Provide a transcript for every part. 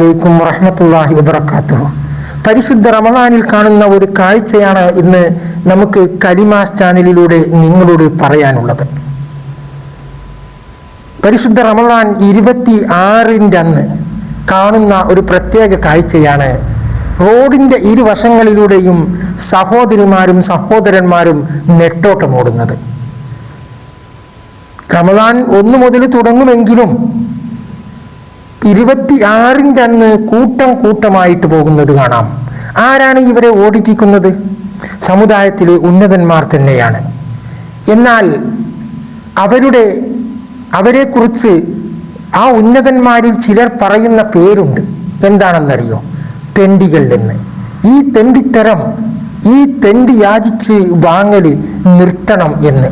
അലൈക്കും വറഹമത്തല്ലാഹി വബർക്കാത്തു പരിശുദ്ധ റമദാനിൽ കാണുന്ന ഒരു കാഴ്ചയാണ് ഇന്ന് നമുക്ക് കലിമാസ് ചാനലിലൂടെ നിങ്ങളോട് പറയാനുള്ളത്. പരിശുദ്ധ റമദാൻ ഇരുപത്തി ആറിന്റെ അന്ന് കാണുന്ന ഒരു പ്രത്യേക കാഴ്ചയാണ്. റോഡിന്റെ ഇരുവശങ്ങളിലൂടെയും സഹോദരിമാരും സഹോദരന്മാരും നെട്ടോട്ടമോടുന്നത്. റമദാൻ ഒന്നു മുതൽ തുടങ്ങുമെങ്കിലും ഇരുപത്തി ആറിന്റെ അന്ന് കൂട്ടം കൂട്ടമായിട്ട് പോകുന്നത് കാണാം. ആരാണ് ഇവരെ ഓടിപ്പിക്കുന്നത്? സമുദായത്തിലെ ഉന്നതന്മാർ തന്നെയാണ്. എന്നാൽ അവരുടെ അവരെക്കുറിച്ച് ആ ഉന്നതന്മാരിൽ ചിലർ പറയുന്ന പേരുണ്ട്. എന്താണെന്നറിയോ? തെണ്ടികൾ എന്ന്. ഈ തെണ്ടിത്തരം ഈ തെണ്ടി യാചിച്ച് വാങ്ങൽ നിർത്തണം എന്ന്.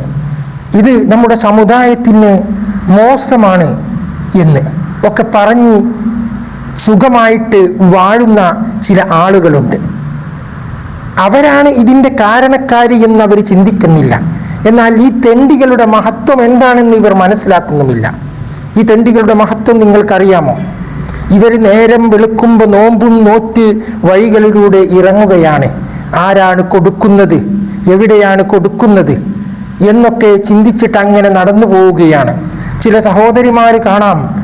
ഇത് നമ്മുടെ സമുദായത്തിന് മോശമാണ് എന്ന്. ഒക്കെ പറഞ്ഞ് സുഖമായിട്ട് വാഴുന്ന ചില ആളുകളുണ്ട്. അവരാണ് ഇതിന്റെ കാരണക്കാരി അവർ ചിന്തിക്കുന്നില്ല. എന്നാൽ ഈ തെണ്ടികളുടെ മഹത്വം എന്താണെന്ന് ഇവർ മനസ്സിലാക്കുന്നുമില്ല. ഈ തെണ്ടികളുടെ മഹത്വം നിങ്ങൾക്കറിയാമോ? ഇവർ നേരം വെളുക്കുമ്പോൾ നോമ്പും നോറ്റ് വഴികളിലൂടെ ഇറങ്ങുകയാണ്. ആരാണ് കൊടുക്കുന്നത്? എവിടെയാണ് കൊടുക്കുന്നത്? എന്നൊക്കെ ചിന്തിച്ചിട്ട് അങ്ങനെ നടന്നു പോവുകയാണ്. ചില സഹോദരിമാർ കാണാം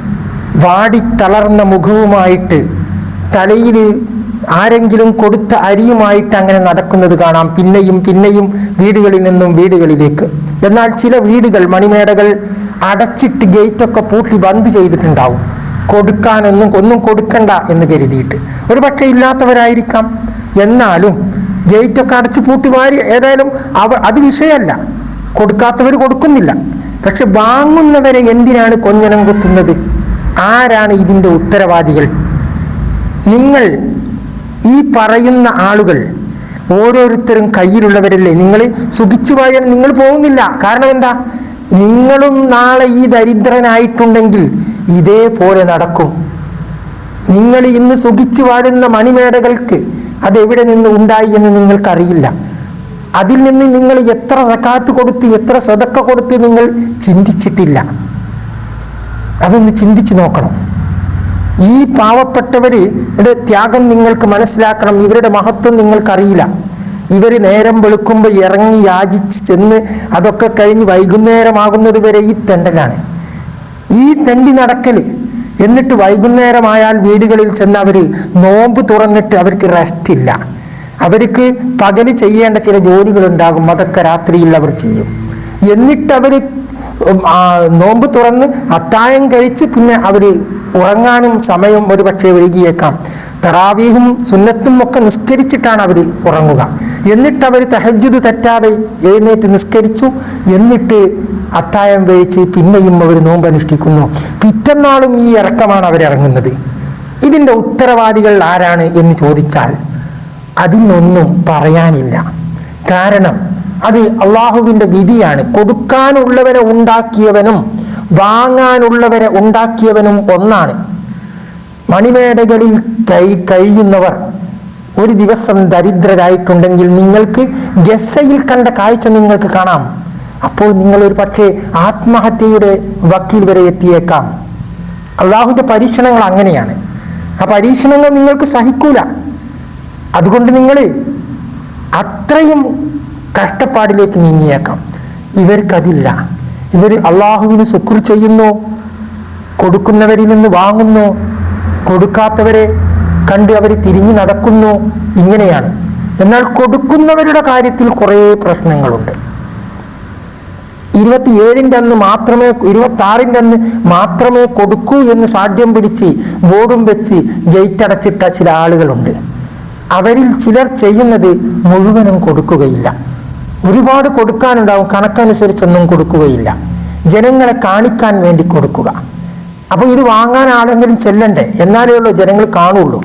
വാടിത്തളർന്ന മുഖവുമായിട്ട് തലയിൽ ആരെങ്കിലും കൊടുത്ത അരിയുമായിട്ട് അങ്ങനെ നടക്കുന്നത് കാണാം. പിന്നെയും പിന്നെയും വീടുകളിൽ നിന്നും വീടുകളിലേക്ക്. എന്നാൽ ചില വീടുകൾ മണിമേടകൾ അടച്ചിട്ട് ഗേറ്റൊക്കെ പൂട്ടി ബന്ദ് ചെയ്തിട്ടുണ്ടാവും. കൊടുക്കാനൊന്നും ഒന്നും കൊടുക്കണ്ട എന്ന് കരുതിയിട്ട്. ഒരു പക്ഷേ ഇല്ലാത്തവരായിരിക്കാം. എന്നാലും ഗേറ്റൊക്കെ അടച്ചു പൂട്ടി വാരി ഏതായാലും അവ അത് വിഷയമല്ല. കൊടുക്കാത്തവർ കൊടുക്കുന്നില്ല. പക്ഷെ വാങ്ങുന്നവരെ എന്തിനാണ് കൊഞ്ഞനം കുത്തുന്നത്? ആരാണ് ഇതിന്റെ ഉത്തരവാദികൾ? നിങ്ങൾ ഈ പറയുന്ന ആളുകൾ ഓരോരുത്തരും കയ്യിലുള്ളവരല്ലേ? നിങ്ങൾ സുഖിച്ചു വാഴാൻ നിങ്ങൾ പോകുന്നില്ല. കാരണം എന്താ? നിങ്ങളും നാളെ ഈ ദരിദ്രനായിട്ടുണ്ടെങ്കിൽ ഇതേപോലെ നടക്കും. നിങ്ങൾ ഇന്ന് സുഖിച്ചു വാഴുന്ന മണിമേടകൾക്ക് അതെവിടെ നിന്ന് ഉണ്ടായി എന്ന് നിങ്ങൾക്കറിയില്ല. അതിൽ നിന്ന് നിങ്ങൾ എത്ര സക്കാത്ത് കൊടുത്ത് എത്ര സ്വതക്ക കൊടുത്ത് നിങ്ങൾ ചിന്തിച്ചിട്ടില്ല. അതൊന്ന് ചിന്തിച്ചു നോക്കണം. ഈ പാവപ്പെട്ടവരുടെ ത്യാഗം നിങ്ങൾക്ക് മനസ്സിലാക്കണം. ഇവരുടെ മഹത്വം നിങ്ങൾക്കറിയില്ല. ഇവർ നേരം വെളുക്കുമ്പോൾ ഇറങ്ങി യാചിച്ച് ചെന്ന് അതൊക്കെ കഴിഞ്ഞ് വൈകുന്നേരമാകുന്നത് വരെ ഈ തെണ്ടലാണ്. ഈ തെണ്ടി നടക്കൽ എന്നിട്ട് വൈകുന്നേരമായാൽ വീടുകളിൽ ചെന്ന് അവർ നോമ്പ് തുറന്നിട്ട് അവർക്ക് റെസ്റ്റ് ഇല്ല. അവർക്ക് പകൽ ചെയ്യേണ്ട ചില ജോലികളുണ്ടാകും. അതൊക്കെ രാത്രിയിൽ അവർ ചെയ്യും. എന്നിട്ട് അവർ നോമ്പ് തുറന്ന് അത്തായം കഴിച്ച് പിന്നെ അവർ ഉറങ്ങാനും സമയം ഒരു പക്ഷേ വൈകിയേക്കാം. തറാവീഹും സുന്നത്തും ഒക്കെ നിസ്കരിച്ചിട്ടാണ് അവർ ഉറങ്ങുക. എന്നിട്ട് അവർ തഹജുദ് തെറ്റാതെ എഴുന്നേറ്റ് നിസ്കരിച്ചു. എന്നിട്ട് അത്തായം കഴിച്ച് പിന്നെയും അവർ നോമ്പ് അനുഷ്ഠിക്കുന്നു പിറ്റന്നാളും ഈ ഇറക്കമാണ് അവരിറങ്ങുന്നത് ഇതിന്റെ ഉത്തരവാദികൾ ആരാണ് എന്ന് ചോദിച്ചാൽ അതിനൊന്നും പറയാനില്ല. കാരണം അത് അള്ളാഹുവിന്റെ വിധിയാണ്. കൊടുക്കാനുള്ളവരെ ഉണ്ടാക്കിയവനും വാങ്ങാനുള്ളവരെ ഉണ്ടാക്കിയവനും ഒന്നാണ്. മണിമേടകളിൽ കൈ കഴിയുന്നവർ ഒരു ദിവസം ദരിദ്രരായിട്ടുണ്ടെങ്കിൽ നിങ്ങൾക്ക് ഗസയിൽ കണ്ട കാഴ്ച നിങ്ങൾക്ക് കാണാം. അപ്പോൾ നിങ്ങൾ ഒരു പക്ഷേ ആത്മഹത്യയുടെ വക്കീൽ വരെ എത്തിയേക്കാം. അള്ളാഹുവിന്റെ പരീക്ഷണങ്ങൾ അങ്ങനെയാണ്. ആ പരീക്ഷണങ്ങൾ നിങ്ങൾക്ക് സഹിക്കൂല. അതുകൊണ്ട് നിങ്ങൾ അത്രയും കഷ്ടപ്പാടിലേക്ക് നീങ്ങിയേക്കാം. ഇവർക്കതില്ല. ഇവർ അള്ളാഹുവിന് ശുക്ർ ചെയ്യുന്നു കൊടുക്കുന്നവരിൽ നിന്ന് വാങ്ങുന്നു കൊടുക്കാത്തവരെ കണ്ട് അവർ തിരിഞ്ഞു നടക്കുന്നു ഇങ്ങനെയാണ്. എന്നാൽ കൊടുക്കുന്നവരുടെ കാര്യത്തിൽ കുറേ പ്രശ്നങ്ങളുണ്ട്. ഇരുപത്തിയേഴിന്റെ അന്ന് മാത്രമേ ഇരുപത്തി ആറിന്റെ അന്ന് മാത്രമേ കൊടുക്കൂ എന്ന് സാഠ്യം പിടിച്ച് ബോർഡും വെച്ച് ഗേറ്റ് അടച്ചിട്ട ചില ആളുകളുണ്ട്. അവരിൽ ചിലർ ചെയ്യുന്നത് മുഴുവനും കൊടുക്കുകയില്ല. ഒരുപാട് കൊടുക്കാനുണ്ടാവും. കണക്കനുസരിച്ചൊന്നും കൊടുക്കുകയില്ല. ജനങ്ങളെ കാണിക്കാൻ വേണ്ടി കൊടുക്കുക. അപ്പോൾ ഇത് വാങ്ങാൻ ആളെങ്കിലും ചെല്ലണ്ടേ? എന്നാലേ ഉള്ളൂ ജനങ്ങൾ കാണുള്ളൂ.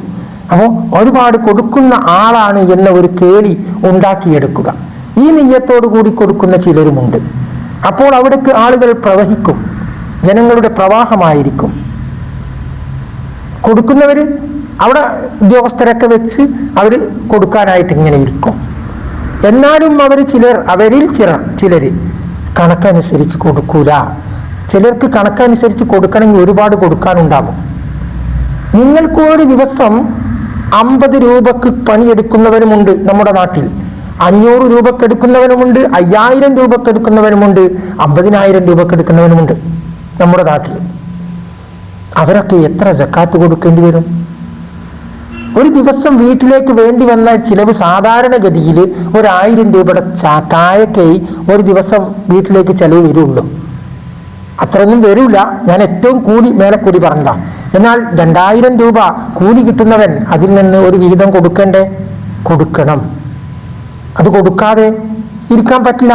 അപ്പോൾ ഒരുപാട് കൊടുക്കുന്ന ആളാണ് എന്ന ഒരു കേളി ഉണ്ടാക്കിയെടുക്കുക. ഈ നെയ്യത്തോടു കൂടി കൊടുക്കുന്ന ചിലരുമുണ്ട്. അപ്പോൾ അവിടേക്ക് ആളുകൾ പ്രവഹിക്കും. ജനങ്ങളുടെ പ്രവാഹമായിരിക്കും. കൊടുക്കുന്നവർ അവിടെ ഉദ്യോഗസ്ഥരൊക്കെ വെച്ച് അവർ കൊടുക്കാനായിട്ട് ഇങ്ങനെ ഇരിക്കും. എന്നാലും അവർ ചിലർ അവരിൽ ചിലർ ചിലർ കണക്കനുസരിച്ച് കൊടുക്കൂല. ചിലർക്ക് കണക്കനുസരിച്ച് കൊടുക്കണമെങ്കിൽ ഒരുപാട് കൊടുക്കാനുണ്ടാകും. നിങ്ങൾക്ക് ഒരു ദിവസം അമ്പത് രൂപക്ക് പണിയെടുക്കുന്നവരുമുണ്ട് നമ്മുടെ നാട്ടിൽ. അഞ്ഞൂറ് രൂപക്ക് എടുക്കുന്നവനുമുണ്ട് അയ്യായിരം രൂപക്ക് എടുക്കുന്നവനുമുണ്ട് അമ്പതിനായിരം രൂപക്ക് എടുക്കുന്നവനുമുണ്ട് നമ്മുടെ നാട്ടിൽ. അവരൊക്കെ എത്ര ജക്കാത്ത് കൊടുക്കേണ്ടി വരും? ഒരു ദിവസം വീട്ടിലേക്ക് വേണ്ടി വന്ന ചിലവ് സാധാരണഗതിയിൽ ഒരായിരം രൂപയുടെ ചാ- താഴേക്കേ ഒരു ദിവസം വീട്ടിലേക്ക് ചിലവ് വരുള്ളൂ. അത്രയൊന്നും വരില്ല ഞാൻ ഏറ്റവും കൂടി മേലെ കൂടി പറഞ്ഞതാ. എന്നാൽ രണ്ടായിരം രൂപ കൂലി കിട്ടുന്നവൻ അതിൽ നിന്ന് ഒരു വിഹിതം കൊടുക്കണ്ടേ? കൊടുക്കണം. അത് കൊടുക്കാതെ ഇരിക്കാൻ പറ്റില്ല.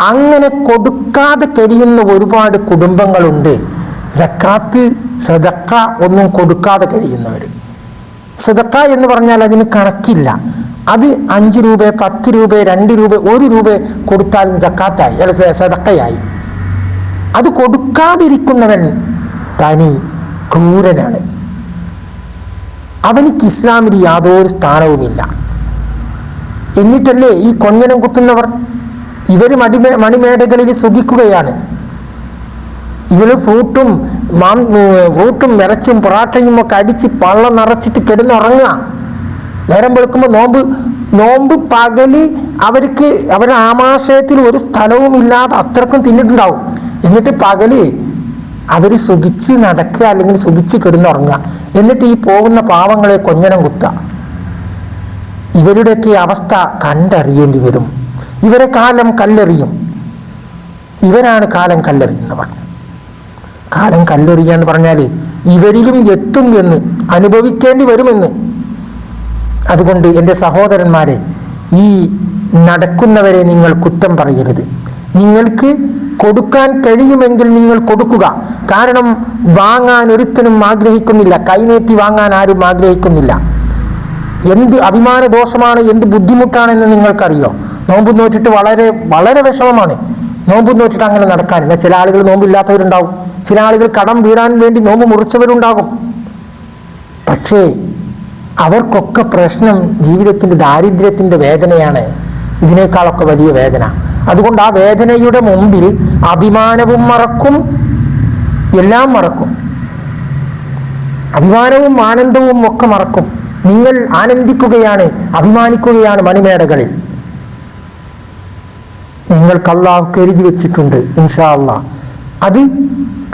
അങ്ങനെ കൊടുക്കാതെ കഴിയുന്ന ഒരുപാട് കുടുംബങ്ങളുണ്ട്. സക്കാത്ത് സദക്ക ഒന്നും കൊടുക്കാതെ കഴിയുന്നവർ സദക്ക എന്ന് പറഞ്ഞാൽ അതിന് കണക്കില്ല. അത് അഞ്ച് രൂപ പത്ത് രൂപ രണ്ട് രൂപ ഒരു രൂപ കൊടുത്താലും സക്കാത്തായി. അല്ല സതക്കയായി അത് കൊടുക്കാതിരിക്കുന്നവൻ തനി ക്രൂരനാണ്. അവനിക്ക് ഇസ്ലാമിൽ യാതൊരു സ്ഥാനവുമില്ല. എന്നിട്ടല്ലേ ഈ കൊഞ്ഞനം കുത്തുന്നവർ ഇവർ മടിമേ മണിമേടകളിൽ സുഖിക്കുകയാണ്. ഇവർ ഫ്രൂട്ടും മാം ഫ്രൂട്ടും ഇറച്ചും പൊറാട്ടയും ഒക്കെ അടിച്ച് പള്ളം നിറച്ചിട്ട് കിടന്നുറങ്ങുക. നേരം വെളുക്കുമ്പോൾ നോമ്പ് നോമ്പ് പകൽ അവർക്ക് അവരുടെ ആമാശയത്തിൽ ഒരു സ്ഥലവും ഇല്ലാതെ അത്രക്കും തിന്നിട്ടുണ്ടാവും. എന്നിട്ട് പകൽ അവർ സുഖിച്ച് നടക്കുക അല്ലെങ്കിൽ സുഖിച്ച് കിടന്നുറങ്ങുക. എന്നിട്ട് ഈ പോകുന്ന പാവങ്ങളെ കൊഞ്ഞനം കുത്തുക. ഇവരുടെയൊക്കെ അവസ്ഥ കണ്ടറിയേണ്ടി വരും. ഇവരെ കാലം കല്ലെറിയും. ഇവരാണ് കാലം കല്ലെറിയുന്നവർ. കാലം കല്ലെറിയുക എന്ന് പറഞ്ഞാൽ ഇവരിലും എത്തും എന്ന് അനുഭവിക്കേണ്ടി വരുമെന്ന്. അതുകൊണ്ട് എന്റെ സഹോദരന്മാരെ ഈ നടക്കുന്നവരെ നിങ്ങൾ കുറ്റം പറയരുത്. നിങ്ങൾക്ക് കൊടുക്കാൻ കഴിയുമെങ്കിൽ നിങ്ങൾ കൊടുക്കുക. കാരണം വാങ്ങാൻ ഒരുത്തനും ആഗ്രഹിക്കുന്നില്ല. കൈനീട്ടി വാങ്ങാൻ ആരും ആഗ്രഹിക്കുന്നില്ല. എന്ത് അഭിമാന ദോഷമാണ് എന്ത് ബുദ്ധിമുട്ടാണെന്ന് നിങ്ങൾക്കറിയോ? നോമ്പ് നോറ്റിട്ട് വളരെ വളരെ വിഷമമാണ്. നോമ്പ് നോറ്റിട്ട് അങ്ങനെ നടക്കാൻ എന്നാൽ ചില ആളുകൾ നോമ്പില്ലാത്തവരുണ്ടാവും. ചില ആളുകൾ കടം വീഴാൻ വേണ്ടി നോമ്പ് മുറിച്ചവരുണ്ടാകും. പക്ഷേ അവർക്കൊക്കെ പ്രശ്നം ജീവിതത്തിന്റെ ദാരിദ്ര്യത്തിന്റെ വേദനയാണ്. ഇതിനേക്കാളൊക്കെ വലിയ വേദന. അതുകൊണ്ട് ആ വേദനയുടെ മുമ്പിൽ അഭിമാനവും മറക്കും എല്ലാം മറക്കും. അഭിമാനവും ആനന്ദവും ഒക്കെ മറക്കും. നിങ്ങൾ ആനന്ദിക്കുകയാണ് അഭിമാനിക്കുകയാണ് മണിമേടകളിൽ. നിങ്ങൾക്ക് അള്ളാഹു കരുതി വെച്ചിട്ടുണ്ട് ഇൻഷാ അല്ല അത്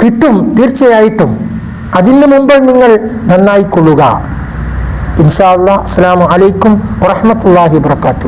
കിട്ടും തീർച്ചയായിട്ടും. അതിന് മുമ്പ് നിങ്ങൾ നന്നായിക്കൊള്ളുക. ഇൻഷാ അല്ലാ അസ്സാം വലൈക്കും വറഹമത്തല്ലാഹി വാത്തു